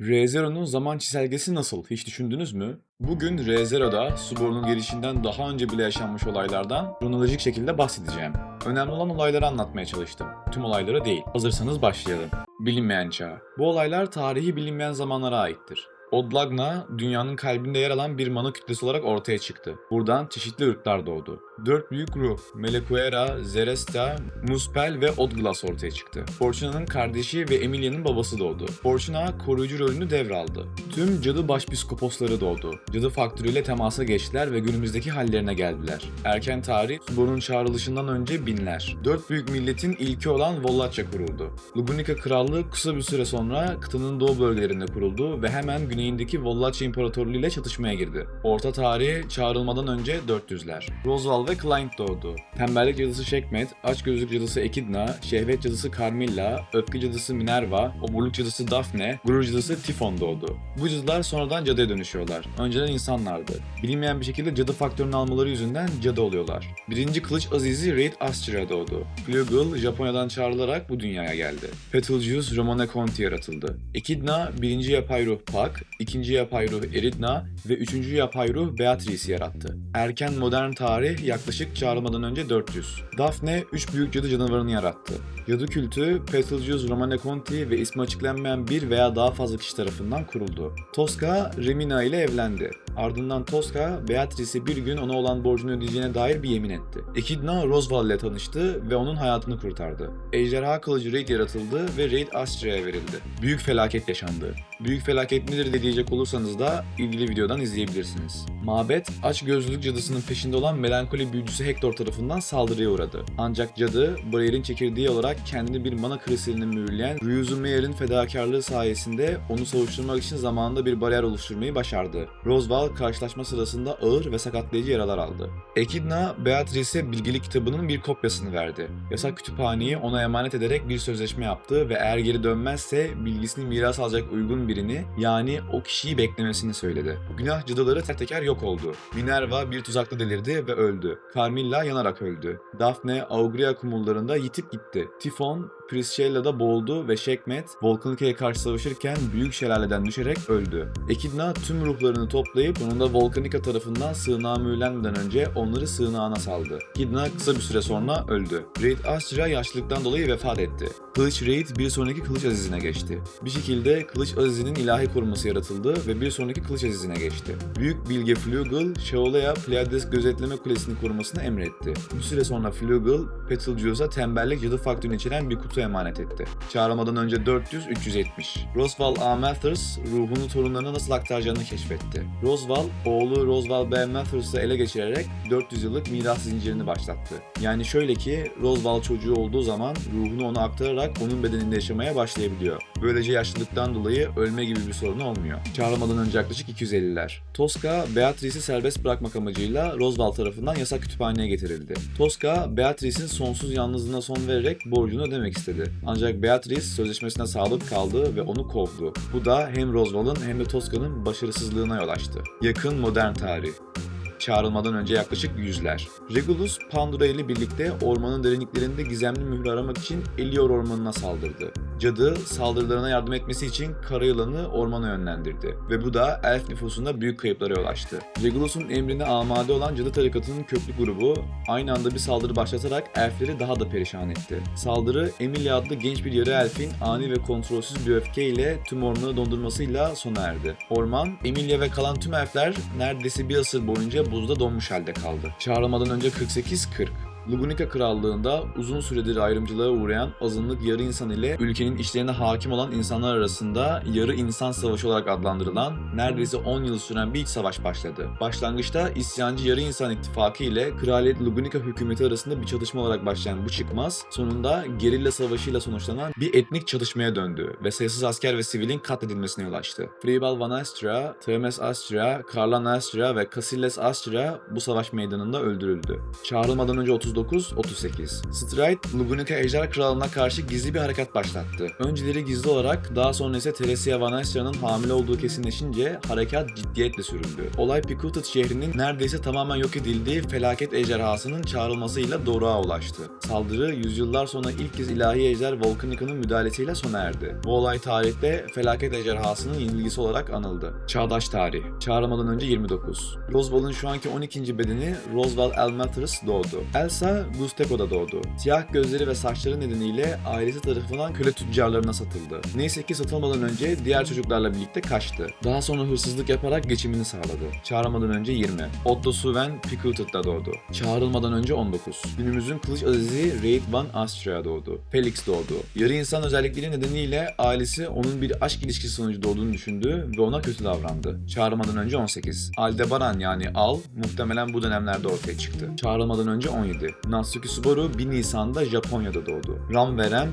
ReZero'nun zaman çizelgesi nasıl? Hiç düşündünüz mü? Bugün ReZero'da Subaru'nun gelişinden daha önce bile yaşanmış olaylardan kronolojik şekilde bahsedeceğim. Önemli olan olayları anlatmaya çalıştım. Tüm olayları değil. Hazırsanız başlayalım. Bilinmeyen çağ. Bu olaylar tarihi bilinmeyen zamanlara aittir. Odlagna, dünyanın kalbinde yer alan bir mana kütlesi olarak ortaya çıktı. Buradan çeşitli ırklar doğdu. Dört büyük ruh, Melekuera, Zeresta, Muspel ve Odglas ortaya çıktı. Fortuna'nın kardeşi ve Emilia'nın babası doğdu. Fortuna koruyucu rolünü devraldı. Tüm cadı başpiskoposları doğdu. Cadı faktörüyle temasa geçtiler ve günümüzdeki hallerine geldiler. Erken tarih, Subaru'nun çağrılışından önce binler. Dört büyük milletin ilki olan Vollacha kuruldu. Lubunica Krallığı kısa bir süre sonra kıtanın doğu bölgelerinde kuruldu ve hemen güneyindeki Vollacha İmparatorluğu ile çatışmaya girdi. Orta tarih çağrılmadan önce 400'ler. Roswell ve Client doğdu. Tembellik cadısı Şekmet, açgözlük cadısı Ekidna, şehvet cadısı Carmilla, öfke cadısı Minerva, oburluk cadısı Daphne, gurur cadısı Tifon doğdu. Bu cadılar sonradan cadıya dönüşüyorlar. Önceden insanlardı. Bilinmeyen bir şekilde cadı faktörünü almaları yüzünden cadı oluyorlar. Birinci kılıç azizi Raid Astria doğdu. Flugel Japonya'dan çağrılarak bu dünyaya geldi. Betelgeuse Romane Conti yaratıldı. Ekidna birinci yapay ruh Pak, ikinci yapay ruh Eridna ve üçüncü yapay ruh Beatrice'i yarattı. Erken modern tarih yaklaşık çağrılmadan önce 400. Daphne üç büyük cadı canavarını yarattı. Cadı kültü Betelgeuse Romane Conti ve ismi açıklanmayan bir veya daha fazla kişi tarafından kuruldu. Tosca Remina ile evlendi. Ardından Tosca, Beatrice'e bir gün ona olan borcunu ödeyeceğine dair bir yemin etti. Echidna Roswell ile tanıştı ve onun hayatını kurtardı. Ejderha kılıcı Raid yaratıldı ve Raid Astria'ya verildi. Büyük felaket yaşandı. Büyük felaket nedir de diyecek olursanız da ilgili videodan izleyebilirsiniz. Mabet, aç gözlülük cadısının peşinde olan melankoli büyücüsü Hector tarafından saldırıya uğradı. Ancak cadı, Briar'in çekirdeği olarak kendini bir mana kristalini mühürleyen Ryuzumeier'in fedakarlığı sayesinde onu savuşturmak için zamanında bir bariyer oluşturmayı başardı. Roswell karşılaşma sırasında ağır ve sakatlayıcı yaralar aldı. Echidna, Beatrice'e bilgilik kitabının bir kopyasını verdi. Yasak kütüphaneyi ona emanet ederek bir sözleşme yaptı ve eğer geri dönmezse bilgisini miras alacak uygun birini yani o kişiyi beklemesini söyledi. Günah cadıları tek teker yok oldu. Minerva bir tuzakta delirdi ve öldü. Carmilla yanarak öldü. Daphne Augria kumullarında yitip gitti. Tifon Priscilla'da boğuldu ve Şekmet Volcanica'ya karşı savaşırken büyük şelaleden düşerek öldü. Echidna tüm ruhlarını toplayıp sonunda Volcanica tarafından sığınağa mühürlenmeden önce onları sığınağına saldı. Echidna kısa bir süre sonra öldü. Raid Astra yaşlılıktan dolayı vefat etti. Kılıç Raid bir sonraki Kılıç Aziz'ine geçti. Bir şekilde Kılıç Aziz'in ilahi koruması yaratıldı ve bir sonraki Kılıç Aziz'ine geçti. Büyük Bilge Flugel, Shaolea Pleiades gözetleme kulesini korumasını emretti. Bir süre sonra Flugel, Betelgeuse'a tembellik cadı faktörünü içeren bir kutu emanet etti. Çağrılmadan önce 400-370. Roswell A. Mathers, ruhunu torunlarına nasıl aktaracağını keşfetti. Roswell, oğlu Roswell B. Mathers'ı ele geçirerek 400 yıllık miras zincirini başlattı. Yani şöyle ki, Roswell çocuğu olduğu zaman ruhunu ona aktararak onun bedeninde yaşamaya başlayabiliyor. Böylece yaşlılıktan dolayı ölme gibi bir sorunu olmuyor. Çağrılmadan önce yaklaşık 250'ler. Tosca, Beatrice'i serbest bırakmak amacıyla Roswell tarafından yasak kütüphaneye getirildi. Tosca, Beatrice'in sonsuz yalnızlığına son vererek borcunu ödemek istedi. Ancak Beatrice sözleşmesine sadık kaldı ve onu kovdu. Bu da hem Roswell'ın hem de Tosca'nın başarısızlığına yol açtı. Yakın modern tarih çağrılmadan önce yaklaşık yüzler. Regulus, Pandora ile birlikte ormanın derinliklerinde gizemli mühür aramak için Elior ormanına saldırdı. Cadı, saldırılarına yardım etmesi için kara yılanı ormana yönlendirdi ve bu da elf nüfusunda büyük kayıplara yol açtı. Regulus'un emrine amade olan cadı tarikatının köklü grubu aynı anda bir saldırı başlatarak elfleri daha da perişan etti. Saldırı, Emilia adlı genç bir yarı elfin ani ve kontrolsüz bir öfkeyle tüm ormanı dondurmasıyla sona erdi. Orman, Emilia ve kalan tüm elfler neredeyse bir asır boyunca buzda donmuş halde kaldı. Çağrılmadan önce 48-40. Lugunica Krallığı'nda uzun süredir ayrımcılığa uğrayan azınlık yarı insan ile ülkenin işlerine hakim olan insanlar arasında yarı insan savaşı olarak adlandırılan neredeyse 10 yıl süren bir iç savaş başladı. Başlangıçta isyancı yarı insan ittifakı ile Kraliyet Lugunica hükümeti arasında bir çatışma olarak başlayan bu çıkmaz sonunda gerilla savaşıyla sonuçlanan bir etnik çatışmaya döndü ve sayısız asker ve sivilin katledilmesine yol açtı. Fribal Van Astria, Tremes Astria, Karlan Astria ve Casillas Astria bu savaş meydanında öldürüldü. Çağrılmadan önce 39 39-38. Stride, Lugunica Ejder Kralı'na karşı gizli bir harekat başlattı. Önceleri gizli olarak, daha sonra ise Teresia Van Astra'nın hamile olduğu kesinleşince harekat ciddiyetle sürüldü. Olay Picoutet şehrinin neredeyse tamamen yok edildiği felaket ejderhasının çağrılmasıyla doruğa ulaştı. Saldırı yüzyıllar sonra ilk kez ilahi ejder Volcanica'nın müdahalesiyle sona erdi. Bu olay tarihte felaket ejderhasının yenilgisi olarak anıldı. Çağdaş tarih. Çağrılmadan önce 29. Roswell'ın şu anki 12. bedeni Roswell Elmatrus doğdu. Elsa Gusteco'da doğdu. Siyah gözleri ve saçları nedeniyle ailesi tarafından köle tüccarlarına satıldı. Neyse ki satılmadan önce diğer çocuklarla birlikte kaçtı. Daha sonra hırsızlık yaparak geçimini sağladı. Çağrılmadan önce 20. Otto Suven Picotet'ta doğdu. Çağrılmadan önce 19. Günümüzün kılıç azizi Raid Van Astria doğdu. Felix doğdu. Yarı insan özellikleri nedeniyle ailesi onun bir aşk ilişkisi sonucu doğduğunu düşündü ve ona kötü davrandı. Çağrılmadan önce 18. Aldebaran yani Al muhtemelen bu dönemlerde ortaya çıktı. Çağrılmadan önce 17. Natsuki Subaru 1 Nisan'da Japonya'da doğdu. Ram ve Rem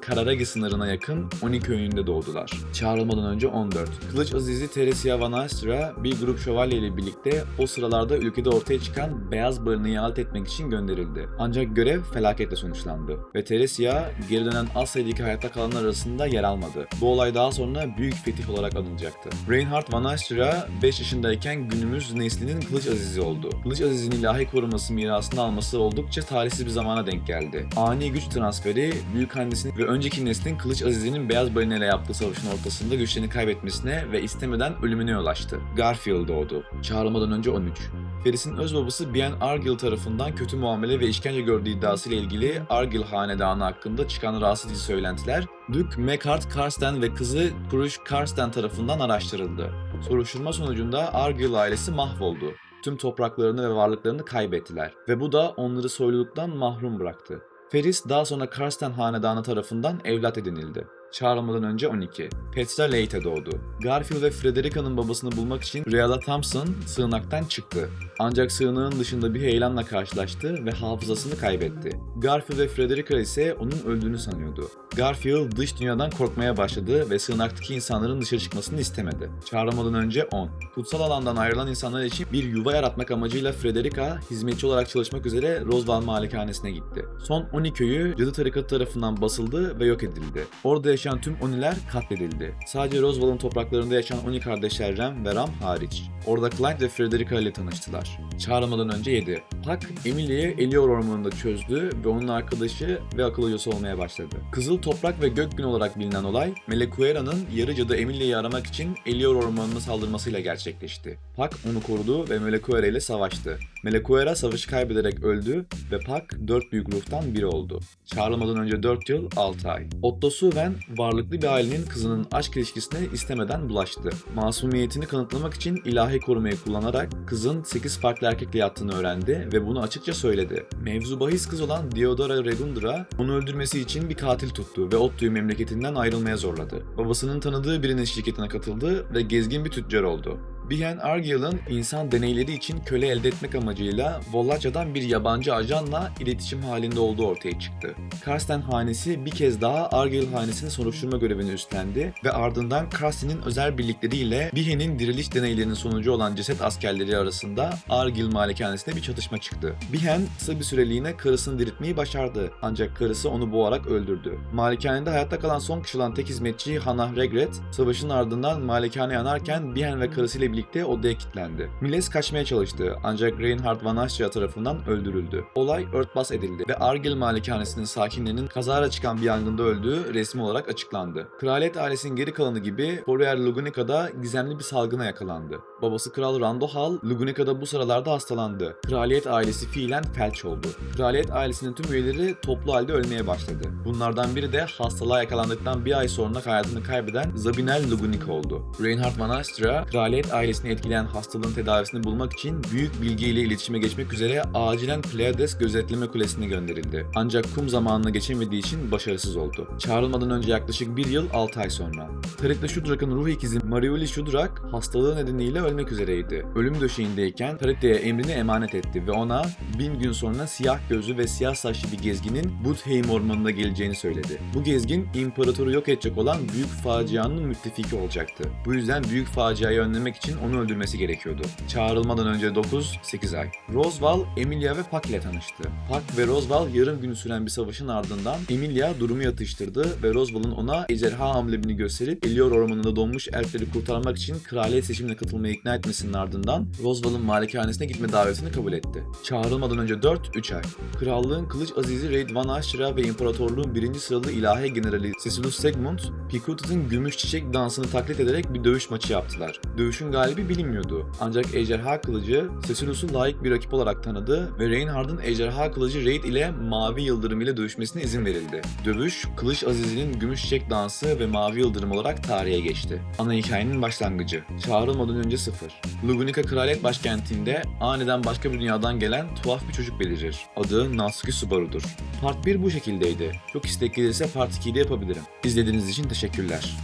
Kararagi sınırına yakın 12 köyünde doğdular. Çağrılmadan önce 14. Kılıç Azizi Teresia Van Astra bir grup şövalye ile birlikte o sıralarda ülkede ortaya çıkan beyaz barınıyı alt etmek için gönderildi. Ancak görev felaketle sonuçlandı ve Teresia geri dönen Asya'daki hayatta kalanlar arasında yer almadı. Bu olay daha sonra büyük fetih olarak anılacaktı. Reinhard Van Astra 5 yaşındayken günümüz neslinin Kılıç Azizi oldu. Kılıç Azizi'nin ilahi koruması mirasını alması oldukça talihsiz bir zamana denk geldi. Ani güç transferi, büyük annesinin ve önceki neslin Kılıç Azizi'nin beyaz balina ile yaptığı savaşın ortasında güçlerini kaybetmesine ve istemeden ölümüne yol açtı. Garfield doğdu. Çağrılmadan önce 13. Ferris'in öz babası Bien Argyll tarafından kötü muamele ve işkence gördüğü iddiasıyla ilgili Argyll hanedanı hakkında çıkan rahatsız edici söylentiler Duke Macart Karsten ve kızı Krush Karsten tarafından araştırıldı. Soruşturma sonucunda Argyll ailesi mahvoldu. Tüm topraklarını ve varlıklarını kaybettiler ve bu da onları soyluluktan mahrum bıraktı. Ferris daha sonra Karsten hanedanı tarafından evlat edinildi. Çağrılmadan önce 12. Petra Leite doğdu. Garfield ve Frederica'nın babasını bulmak için Rhea Thompson sığınaktan çıktı. Ancak sığınağın dışında bir heyelanla karşılaştı ve hafızasını kaybetti. Garfield ve Frederica ise onun öldüğünü sanıyordu. Garfield dış dünyadan korkmaya başladı ve sığınaktaki insanların dışarı çıkmasını istemedi. Çağrılmadan önce 10. Kutsal alandan ayrılan insanlar için bir yuva yaratmak amacıyla Frederica hizmetçi olarak çalışmak üzere Roswell malikanesine gitti. Son 12 köyü cadı tarikatı tarafından basıldı ve yok edildi. Orada yaşayan tüm Oniler katledildi. Sadece Roswell'ın topraklarında yaşayan Oni kardeşler Rem ve Ram hariç. Orada Clyde ve Frederica ile tanıştılar. Çağrılmadan önce 7. Puck, Emily'yi Elior ormanında çözdü ve onun arkadaşı ve akıl hocası olmaya başladı. Kızıl Toprak ve Gök Gün olarak bilinen olay, Melekuera'nın yarı cadı Emily'yi aramak için Elior ormanına saldırmasıyla gerçekleşti. Puck onu korudu ve Melekuera ile savaştı. Melekuera savaşı kaybederek öldü ve Puck dört büyük ruhtan biri oldu. Çağrılmadan önce 4 yıl 6 ay. Otto Suven, varlıklı bir ailenin kızının aşk ilişkisine istemeden bulaştı. Masumiyetini kanıtlamak için ilahi korumayı kullanarak kızın 8 farklı erkekle yattığını öğrendi ve bunu açıkça söyledi. Mevzu bahis kız olan Diodora Regundra onu öldürmesi için bir katil tuttu ve Otto'yu memleketinden ayrılmaya zorladı. Babasının tanıdığı birinin şirketine katıldı ve gezgin bir tüccar oldu. Bihen Argyll'ın insan deneyleri için köle elde etmek amacıyla Volaca'dan bir yabancı ajanla iletişim halinde olduğu ortaya çıktı. Karsten hanesi bir kez daha Argyll hanesinin soruşturma görevini üstlendi ve ardından Karsten'in özel birlikleriyle Bihen'in diriliş deneylerinin sonucu olan ceset askerleri arasında Argyll malikanesinde bir çatışma çıktı. Bihen kısa bir süreliğine karısını diriltmeyi başardı ancak karısı onu boğarak öldürdü. Malikanede hayatta kalan son kişi olan tek hizmetçi Hannah Regret, savaşın ardından malikane yanarken Bihen ve karısıyla birlikte odaya kilitlendi. Miles kaçmaya çalıştı ancak Reinhard Van Austria tarafından öldürüldü. Olay örtbas edildi ve Argyll malikanesinin sakinlerinin kazara çıkan bir yangında öldüğü resmi olarak açıklandı. Kraliyet ailesinin geri kalanı gibi Fourier Lugunica'da gizemli bir salgına yakalandı. Babası Kral Randohal, Lugunica'da bu sıralarda hastalandı. Kraliyet ailesi fiilen felç oldu. Kraliyet ailesinin tüm üyeleri toplu halde ölmeye başladı. Bunlardan biri de hastalığa yakalandıktan bir ay sonra hayatını kaybeden Zabinel Lugunica oldu. Reinhard Van Austria, kraliyet ailesini etkileyen hastalığın tedavisini bulmak için büyük bilgiyle iletişime geçmek üzere acilen Pleiades gözetleme kulesine gönderildi. Ancak kum zamanını geçemediği için başarısız oldu. Çağrılmadan önce yaklaşık bir yıl 6 ay sonra. Tarik'le Shudrak'ın ruh ikizi Mariuli Shudrak hastalığı nedeniyle ölmek üzereydi. Ölüm döşeğindeyken Tarik'e emrini emanet etti ve ona bin gün sonra siyah gözlü ve siyah saçlı bir gezginin Budheim ormanına geleceğini söyledi. Bu gezgin imparatoru yok edecek olan büyük facianın müttefiki olacaktı. Bu yüzden büyük faciayı önlemek için onu öldürmesi gerekiyordu. Çağrılmadan önce 9-8 ay. Roswell, Emilia ve Puck ile tanıştı. Puck ve Roswell yarım günü süren bir savaşın ardından Emilia durumu yatıştırdı ve Roswell'ın ona ejderha amblemini gösterip Elior ormanında donmuş elfleri kurtarmak için kraliyet seçimine katılmaya ikna etmesinin ardından Roswell'ın malikanesine gitme davetini kabul etti. Çağrılmadan önce 4-3 ay. Krallığın kılıç azizi Raid Van Ashra ve imparatorluğun birinci sıralı ilahi generali Cecilus Segmund, Pikutit'in gümüş çiçek dansını taklit ederek bir dövüş maçı yaptılar. Dövüşün galibi bilinmiyordu. Ancak ejderha kılıcı Cecilus'u layık bir rakip olarak tanıdı ve Reinhardt'ın ejderha kılıcı Raid ile mavi yıldırım ile dövüşmesine izin verildi. Dövüş, Kılıç Azizi'nin gümüş çiçek dansı ve mavi yıldırım olarak tarihe geçti. Ana hikayenin başlangıcı. Çağrılmadan önce sıfır. Lugunica kraliyet başkentinde aniden başka bir dünyadan gelen tuhaf bir çocuk belirir. Adı Natsuki Subaru'dur. Part 1 bu şekildeydi. Çok istek Part 2'yi de yapabilirim. İzlediğiniz için teşekkürler.